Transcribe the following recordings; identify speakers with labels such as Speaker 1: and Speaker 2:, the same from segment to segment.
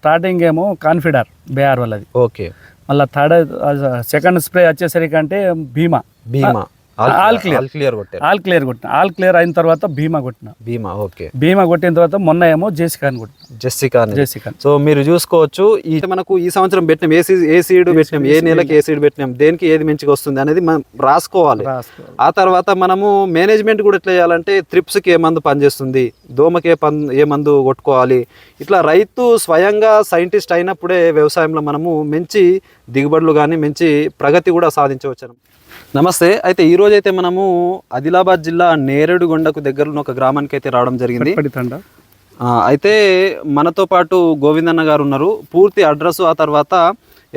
Speaker 1: Starting ఏమో Confidor Bayer వాళ్ళది.
Speaker 2: Okay.
Speaker 1: మళ్ళీ థర్డ్ సెకండ్ స్ప్రే వచ్చేసరికి అంటే Bhima.
Speaker 2: Bhima.
Speaker 1: All clear
Speaker 2: all clear కొట్టారు.
Speaker 1: ఆల్ క్లియర్ కొట్టిన. ఆల్ క్లియర్ అయిన తర్వాత భీమా కొట్టిన.
Speaker 2: భీమా ఓకే.
Speaker 1: భీమా కొట్టిన తర్వాత మొన్న ఏమో జేసికాని కొట్టిన.
Speaker 2: జెస్సికా అనేది.
Speaker 1: జేసికాని.
Speaker 2: సో మీరు చూసుకోవచ్చు ఈ మనకు ఈ సంవత్సరం పెట్టినాం ఏ సీ- ఏ సీడ్ పెట్టినాం ఏ నెలకి ఏ సీడ్ పెట్టినాం దేనికి ఏది మంచిగా వస్తుంది అనేది మనం రాసుకోవాలి.
Speaker 1: రాసుకోవాలి.
Speaker 2: ఆ తర్వాత మనము మేనేజ్మెంట్ కూడా ఎట్లా చేయాలంటే త్రిప్స్కి ఏ మందు పనిచేస్తుంది దోమకి ఏ పన్ ఏ మందు కొట్టుకోవాలి. ఇట్లా రైతు స్వయంగా సైంటిస్ట్ అయినప్పుడే వ్యవసాయంలో మనము మంచి దిగుబడులు కానీ మంచి ప్రగతి కూడా సాధించవచ్చు నమస్తే. అయితే ఈ రోజు అయితే మనము ఆదిలాబాద్ జిల్లా నేరేడుగొండకు దగ్గర ఉన్న ఒక గ్రామానికి అయితే రావడం జరిగింది. అయితే మనతో పాటు గోవిందన్న గారు ఉన్నారు. పూర్తి అడ్రస్ ఆ తర్వాత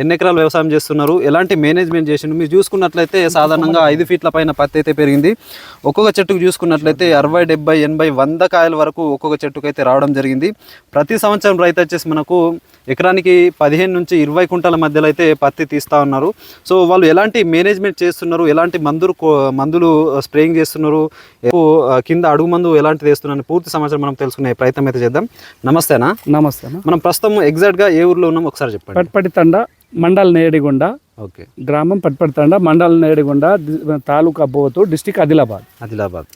Speaker 2: ఎన్ని ఎకరాలు వ్యవసాయం చేస్తున్నారు? ఎలాంటి మేనేజ్మెంట్ చేసిండు మీరు చూసుకున్నట్లయితే సాధారణంగా ఐదు ఫీట్ల పైన పత్తి అయితే పెరిగింది. ఒక్కొక్క చెట్టుకు చూసుకున్నట్లయితే అరవై డెబ్బై ఎనభై వంద కాయల వరకు ఒక్కొక్క చెట్టుకు అయితే రావడం జరిగింది. ప్రతి సంవత్సరం రైతు వచ్చేసి మనకు ఎకరానికి పదిహేను నుంచి ఇరవై కుంటల మధ్యలో అయితే పత్తి తీస్తూ ఉన్నారు. సో వాళ్ళు ఎలాంటి మేనేజ్మెంట్ చేస్తున్నారు? ఎలాంటి మందులు మందులు స్ప్రేయింగ్ చేస్తున్నారు? కింద అడుగు మందు ఎలాంటిది వేస్తున్నారు పూర్తి సమాచారం మనం తెలుసుకునే ప్రయత్నం అయితే చేద్దాం. నమస్తేనా
Speaker 1: నమస్తే.
Speaker 2: మనం ప్రస్తుతం ఎగ్జాక్ట్గా ఏ ఊర్లో ఉన్నాం? ఒకసారి చెప్పండి.
Speaker 1: పట్పడితండ మండల్ నేడిగొండ
Speaker 2: ఓకే.
Speaker 1: గ్రామం పట్పడితండ మండల్ నేడిగొండ తాలూకా బోతు డిస్టిక్ ఆదిలాబాద్.
Speaker 2: ఆదిలాబాద్.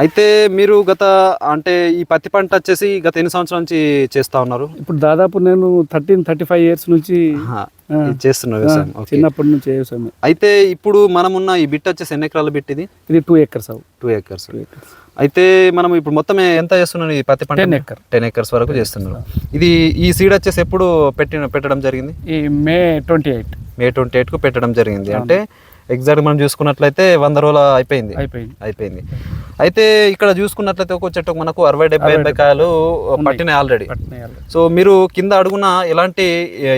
Speaker 2: అయితే మీరు గత అంటే ఈ పత్తి పంట వచ్చేసి గత ఎన్ని సంవత్సరాల నుంచి చేస్తా ఉన్నారు?
Speaker 1: ఇప్పుడు దాదాపు నేను థర్టీన్ థర్టీ ఫైవ్ ఇయర్స్ నుంచి
Speaker 2: ఓకే.
Speaker 1: చిన్నప్పటి నుంచి వ్యవసాయం
Speaker 2: అయితే ఇప్పుడు మనం ఉన్న ఈ బిట్ వచ్చేసి ఎన్ని ఎకరాల బిట్ ఇది?
Speaker 1: ఇది టూ ఎకర్స్.
Speaker 2: Two acres. అయితే మనం ఇప్పుడు మొత్తం ఎంత చేస్తున్నాం ఈ పత్తి పంట?
Speaker 1: 10 acre.
Speaker 2: టెన్ ఎకర్స్ వరకు చేస్తున్నారు. ఇది ఈ సీడ్ వచ్చేసి ఎప్పుడు పెట్టిన పెట్టడం జరిగింది?
Speaker 1: ఈ May twenty eight.
Speaker 2: May twenty ఎయిట్కు పెట్టడం జరిగింది. అంటే ఎగ్జాక్ట్ మనం చూసుకున్నట్లయితే వంద రోజుల అయిపోయింది.
Speaker 1: అయిపోయింది.
Speaker 2: అయిపోయింది. అయితే ఇక్కడ చూసుకున్నట్లయితే ఒక చెట్టుకు మనకు అరవై డెబ్బై ఎనభై కాయలు పట్టినాయి ఆల్రెడీ సో మీరు కింద అడుగున ఎలాంటి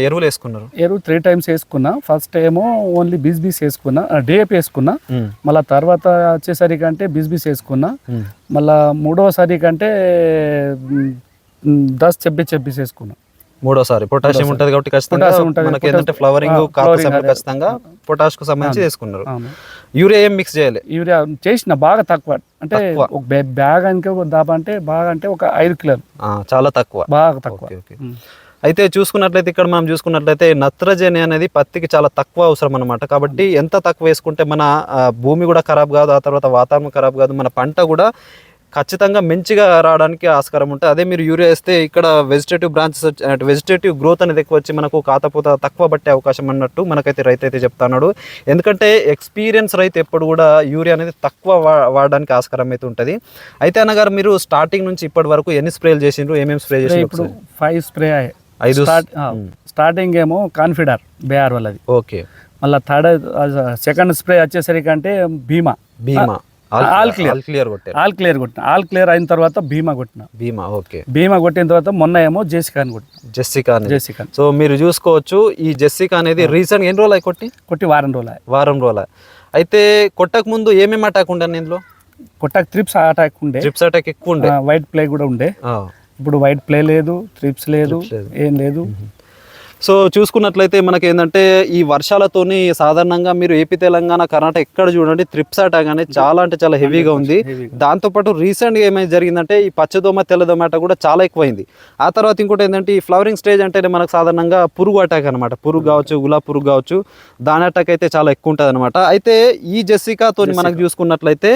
Speaker 2: ఎరువులు వేసుకున్నారు?
Speaker 1: ఎరువు త్రీ టైమ్స్ వేసుకున్నా. ఫస్ట్ ఏమో ఓన్లీ బీస్ బీస్ వేసుకున్నా. డిఏపి వేసుకున్నా. మళ్ళీ తర్వాత వచ్చేసరికి అంటే బీస్ బీస్ వేసుకున్నా. మళ్ళా మూడవసారి కంటే దస్ చెబ్బి చెబ్బీస్ వేసుకున్నా.
Speaker 2: మూడోసారి పొటాషియం ఉంటుంది కాబట్టి ఖచ్చితంగా. మనకి ఏంటంటే ఫ్లవరింగ్ కాపు. ఖచ్చితంగా పొటాష్కు సంబంధించి వేసుకున్నారు
Speaker 1: అవును.
Speaker 2: యూరియా ఏం మిక్స్ చేయాలి
Speaker 1: యూరియా చేసిన బాగా తక్కువ అంటే. ఒక బ్యా- బ్యాగ్ అంటే దాబా అంటే బాగా అంటే ఒక ఐదు కిలోలు
Speaker 2: చాలా తక్కువ
Speaker 1: బాగా తక్కువ.
Speaker 2: అయితే చూసుకున్నట్లయితే ఇక్కడ మనం చూసుకున్నట్లయితే నత్రజని అనేది పత్తికి చాలా తక్కువ అవసరం అనమాట కాబట్టి ఎంత తక్కువ వేసుకుంటే మన భూమి కూడా ఖరాబ్ కాదు ఆ తర్వాత వాతావరణం ఖరాబ్ కాదు మన పంట కూడా ఖచ్చితంగా మంచిగా రావడానికి ఆస్కారం ఉంటుంది. అదే మీరు యూరియా వేస్తే ఇక్కడ వెజిటేటివ్ బ్రాంచెస్ వెజిటేటివ్ గ్రోత్ అనేది ఎక్కువ వచ్చి మనకు కాతపూత తక్కువ పట్టే అవకాశం అన్నట్టు మనకైతే రైతు అయితే చెప్తున్నాడు ఎందుకంటే ఎక్స్పీరియన్స్ రైతు ఎప్పుడు కూడా యూరియా అనేది తక్కువ వాడడానికి ఆస్కారం అయితే ఉంటుంది. అయితే అన్నగారు మీరు స్టార్టింగ్ నుంచి ఇప్పటి వరకు ఎన్ని స్ప్రేలు చేసిండ్రు? ఏమేమి స్ప్రే చేసిండ్రు
Speaker 1: ఇప్పుడు ఫైవ్ స్ప్రే
Speaker 2: ఐదు
Speaker 1: స్టార్ట్ స్టార్టింగ్ ఏమో కాన్ఫిడర్ బేఆర్ వాళ్ళది
Speaker 2: ఓకే.
Speaker 1: మళ్ళీ థర్డ్ సెకండ్ స్ప్రే వచ్చేసరికి అంటే Bhima.
Speaker 2: Bhima.
Speaker 1: All clear
Speaker 2: all clear కొట్టారు.
Speaker 1: ఆల్ క్లియర్ కొట్టిన. ఆల్ క్లియర్ అయిన తర్వాత భీమా కొట్టిన.
Speaker 2: భీమా ఓకే.
Speaker 1: భీమా కొట్టిన తర్వాత మొన్న ఏమో జేసికాని కొట్టిన.
Speaker 2: జెస్సికా
Speaker 1: జేసికాని
Speaker 2: సో మీరు చూసుకోవచ్చు ఈ జెస్సికా అనేది రీసెంట్ ఎన్ని రోజులు అయి కొట్టి?
Speaker 1: కొట్టి వారం రోజులు.
Speaker 2: వారం రోజుల అయితే కొట్టక ముందు ఏమేమి అటాక్ ఉండే ఇందులో
Speaker 1: కొట్టకు త్రిప్స్ అటాక్ ఉండే.
Speaker 2: ట్రిప్స్ అటాక్ ఎక్కువ ఉండే.
Speaker 1: వైట్ ప్లే కూడా ఉండే. ఇప్పుడు వైట్ ప్లే లేదు త్రిప్స్ లేదు
Speaker 2: లేదు.
Speaker 1: ఏం లేదు.
Speaker 2: సో చూసుకున్నట్లయితే మనకి ఏంటంటే ఈ వర్షాలతోని సాధారణంగా మీరు ఏపీ తెలంగాణ కర్ణాటక ఎక్కడ చూడండి ట్రిప్స్ అటాక్ అనేది చాలా అంటే చాలా హెవీగా ఉంది. దాంతోపాటు రీసెంట్గా ఏమైనా జరిగిందంటే ఈ పచ్చదోమ తెల్లదోమ అటాక్ కూడా చాలా ఎక్కువైంది. ఆ తర్వాత ఇంకోటి ఏంటంటే ఈ ఫ్లవరింగ్ స్టేజ్ అంటేనే మనకు సాధారణంగా పురుగు అటాక్ అనమాట పురుగు కావచ్చు గులాబ్ పురుగు కావచ్చు దాని అటాక్ అయితే చాలా ఎక్కువ ఉంటుంది అనమాట అయితే ఈ జెస్సికాతో మనకు చూసుకున్నట్లయితే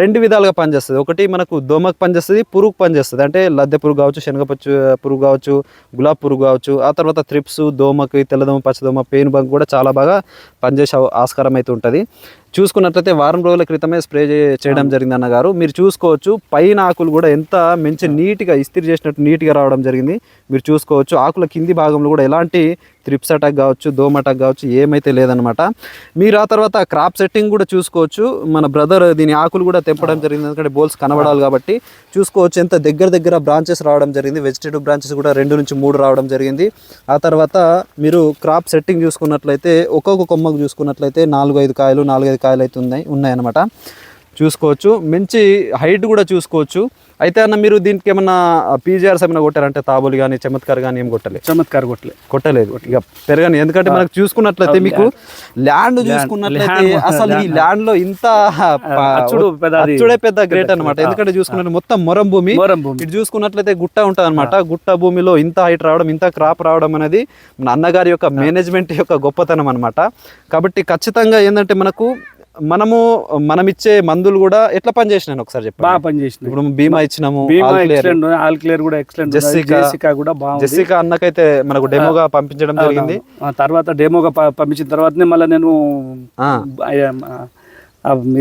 Speaker 2: రెండు విధాలుగా పనిచేస్తుంది. ఒకటి మనకు దోమకు పనిచేస్తుంది పురుగు పనిచేస్తుంది. అంటే లద్దె పురుగు కావచ్చు శనగపచ్చు పురుగు కావచ్చు గులాబ్ పురుగు కావచ్చు ఆ తర్వాత త్రిప్స్ దోమకి తెల్లదోమ పచ్చదోమ పెయిన్ బంక్ కూడా చాలా బాగా పనిచేసే ఆస్కారం అయితే ఉంటుంది. చూసుకున్నట్లయితే వారం రోజుల క్రితమే స్ప్రే చేయడం జరిగింది అన్నగారు. మీరు చూసుకోవచ్చు పైన ఆకులు కూడా ఎంత మంచి నీట్గా ఇస్త్రీ చేసినట్టు నీట్గా రావడం జరిగింది. మీరు చూసుకోవచ్చు ఆకుల కింది భాగంలో కూడా ఎలాంటి త్రిప్స్ అటాక్ కావచ్చు దోమ అటాక్ కావచ్చు ఏమైతే లేదనమాట మీరు ఆ తర్వాత క్రాప్ సెట్టింగ్ కూడా చూసుకోవచ్చు. మన బ్రదర్ దీని ఆకులు కూడా తెంపడం జరిగింది. ఎందుకంటే బోల్స్ కనబడాలి కాబట్టి చూసుకోవచ్చు. ఎంత దగ్గర దగ్గర బ్రాంచెస్ రావడం జరిగింది. వెజిటేటివ్ బ్రాంచెస్ కూడా రెండు నుంచి మూడు రావడం జరిగింది. ఆ తర్వాత మీరు క్రాప్ సెట్టింగ్ చూసుకున్నట్లయితే ఒక్కొక్క కొమ్మకు చూసుకున్నట్లయితే నాలుగు ఐదు కాయలు నాలుగు కాయలు అయితే ఉన్నాయి ఉన్నాయన్నమాట. చూసుకోవచ్చు. మంచి హైట్ కూడా చూసుకోవచ్చు. అయితే అన్న మీరు దీనికి ఏమన్నా పీజీఆర్స్ ఏమైనా కొట్టారంటే తాబులు కానీ చమత్కార్ కానీ ఏం కొట్టలేదు
Speaker 1: చమత్కార్ కొట్లే
Speaker 2: కొట్టలేదు. ఇక పెరగని. ఎందుకంటే మనకు చూసుకున్నట్లయితే మీకు ల్యాండ్ చూసుకున్నట్లయితే అసలు ఈ ల్యాండ్. లో ఇంత
Speaker 1: అచ్చుడు పెద్ద అది-
Speaker 2: అచ్చుడే పెద్ద గ్రేట్ అన్నమాట. ఎందుకంటే చూసుకున్నట్టు మొత్తం మొరం భూమి.
Speaker 1: మోరం భూమి.
Speaker 2: ఇటు చూసుకున్నట్లయితే గుట్ట ఉంటుంది అనమాట గుట్ట భూమిలో ఇంత హైట్ రావడం ఇంత క్రాప్ రావడం అనేది మన అన్నగారి యొక్క మేనేజ్మెంట్ యొక్క గొప్పతనం అనమాట కాబట్టి ఖచ్చితంగా ఏంటంటే మనకు మనము మనం ఇచ్చే మందులు కూడా ఎట్లా పనిచేసినాను ఒకసారి చెప్పండి.
Speaker 1: బాగా పనిచేసింది
Speaker 2: ఇప్పుడు బీమా ఇచ్చినాము
Speaker 1: ఆల్ క్లియర్ కూడా ఎక్సలెంట్
Speaker 2: జెస్సికా-
Speaker 1: కూడా బాగుంది.
Speaker 2: జెస్సికా అన్నకైతే మనకు డెమోగా పంపించడం జరిగింది.
Speaker 1: తర్వాత డెమోగా పంపించిన తర్వాతనే మళ్ళీ నేను.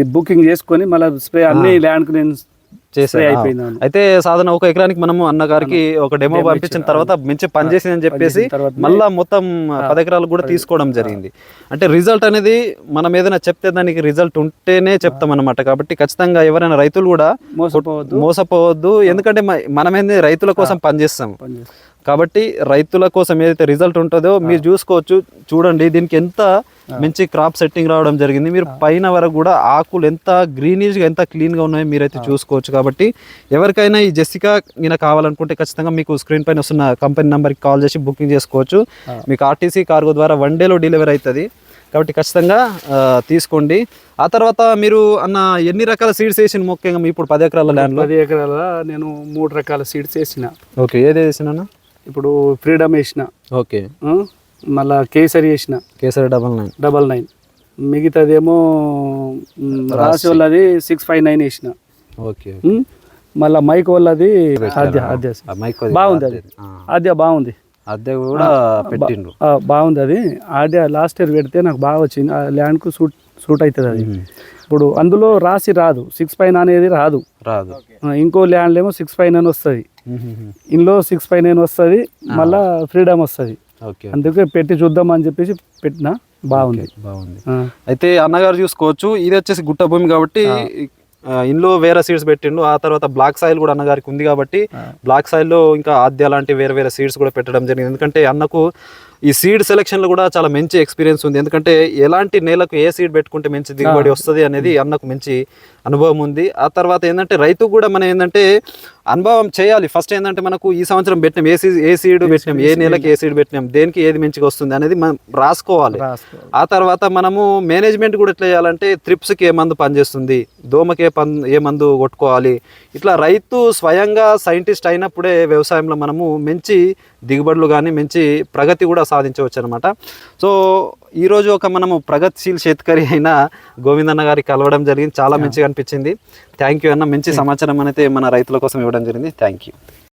Speaker 1: బుకింగ్ చేసుకొని మళ్ళీ స్ప్రే అన్ని ల్యాండ్కు నేను అయిపోయింది
Speaker 2: అయితే సాధారణ ఒక ఎకరానికి మనము అన్నగారికి ఒక డెమో పంపించిన తర్వాత మంచి పని చేసిందని చెప్పేసి
Speaker 1: పంపించిన తర్వాత
Speaker 2: మళ్ళా మొత్తం పది ఎకరాలు కూడా తీసుకోవడం జరిగింది. అంటే రిజల్ట్ అనేది మనం ఏదైనా చెప్తే దానికి రిజల్ట్ ఉంటేనే చెప్తాం అనమాట కాబట్టి ఖచ్చితంగా ఎవరైనా రైతులు కూడా
Speaker 1: మోసపోవద్దు.
Speaker 2: మోసపోవద్దు. ఎందుకంటే మనమేంది రైతుల కోసం పనిచేస్తాం. కాబట్టి రైతుల కోసం ఏదైతే రిజల్ట్ ఉంటుందో మీరు చూసుకోవచ్చు. చూడండి దీనికి ఎంత మంచి క్రాప్ సెట్టింగ్ రావడం జరిగింది. మీరు పైన వరకు కూడా ఆకులు ఎంత గ్రీనిష్గా ఎంత క్లీన్గా ఉన్నాయో మీరైతే చూసుకోవచ్చు. కాబట్టి ఎవరికైనా ఈ జెసికా ఈయన కావాలనుకుంటే ఖచ్చితంగా మీకు స్క్రీన్ పైన వస్తున్న కంపెనీ నెంబర్కి కాల్ చేసి బుకింగ్ చేసుకోవచ్చు. మీకు ఆర్టీసీ కార్గో ద్వారా వన్ డేలో డెలివరీ అవుతుంది. కాబట్టి ఖచ్చితంగా తీసుకోండి. ఆ తర్వాత మీరు అన్న ఎన్ని రకాల సీడ్స్ వేసిన ముఖ్యంగా ఇప్పుడు పది ఎకరాల ల్యాండ్లో
Speaker 1: పది ఎకరాల నేను మూడు రకాల సీడ్స్ వేసిన.
Speaker 2: ఓకే ఏది వేసినా
Speaker 1: ఇప్పుడు ఫ్రీడమ్ వేసిన.
Speaker 2: ఓకే.
Speaker 1: మళ్ళా కేసరి వేసిన.
Speaker 2: Kesari double nine.
Speaker 1: Double nine. మిగతాదేమో రాసి వాళ్ళది సిక్స్ ఫైవ్ నైన్ వేసిన.
Speaker 2: ఓకే
Speaker 1: మళ్ళా మైక్ వాళ్ళది ఆద్య బాగుంది అది. ఆద్య బాగుంది.
Speaker 2: అద్దె కూడా
Speaker 1: బాగుంది అది. ఆద్య లాస్ట్ ఇయర్ పెడితే నాకు బాగా వచ్చింది. ఆ ల్యాండ్కు సూట్ సూట్ అవుతుంది అది. ఇప్పుడు అందులో రాసి రాదు సిక్స్ ఫైవ్ అనేది రాదు.
Speaker 2: రాదు.
Speaker 1: ఇంకో ల్యాండ్ ఏమో సిక్స్ ఫైవ్ నైన్ వస్తుంది. ఇందులో సిక్స్ ఫైవ్ నైన్ వస్తుంది మళ్ళా ఫ్రీడమ్ వస్తుంది.
Speaker 2: ఓకే.
Speaker 1: అందుకే పెట్టి చూద్దాం అని చెప్పేసి పెట్టిన బాగుంది.
Speaker 2: బాగుంది. అయితే అన్నగారు చూసుకోవచ్చు ఇది వచ్చేసి గుట్ట భూమి కాబట్టి ఇందులో వేరే సీడ్స్ పెట్టిండు ఆ తర్వాత బ్లాక్ సాయిల్ కూడా అన్నగారికి ఉంది కాబట్టి బ్లాక్ సాయిల్లో ఇంకా ఆద్య లాంటి వేరే వేరే సీడ్స్ కూడా పెట్టడం జరిగింది. ఎందుకంటే అన్నకు ఈ సీడ్ సెలెక్షన్లో కూడా చాలా మంచి ఎక్స్పీరియన్స్ ఉంది. ఎందుకంటే ఎలాంటి నేలకు ఏ సీడ్ పెట్టుకుంటే మంచి దిగుబడి వస్తుంది అనేది అన్నకు మంచి అనుభవం ఉంది. ఆ తర్వాత ఏంటంటే రైతు కూడా మనం ఏంటంటే అనుభవం చేయాలి. ఫస్ట్ ఏంటంటే మనకు ఈ సంవత్సరం పెట్టినాం ఏ సీడ్ ఏ సీడ్ పెట్టినాం ఏ నెలకి ఏ సీడ్ పెట్టినాం దేనికి ఏది మంచిగా వస్తుంది అనేది మనం రాసుకోవాలి.
Speaker 1: రాసుకో
Speaker 2: ఆ తర్వాత మనము మేనేజ్మెంట్ కూడా ఎట్లా చేయాలంటే త్రిప్స్కి ఏ మందు పనిచేస్తుంది దోమకి ఏ పన్ ఏ మందు కొట్టుకోవాలి. ఇట్లా రైతు స్వయంగా సైంటిస్ట్ అయినప్పుడే వ్యవసాయంలో మనము మంచి దిగుబడులు కానీ మంచి ప్రగతి కూడా సాధించవచ్చు అనమాట సో ఈరోజు ఒక మనము ప్రగతిశీల్ చేతికరి అయిన గోవిందన్న గారికి కలవడం జరిగింది. చాలా మంచిగా అనిపించింది. థ్యాంక్ యూ అన్న. మంచి సమాచారం అనేది మన రైతుల కోసం ఇవ్వడం జరిగింది. Thank you.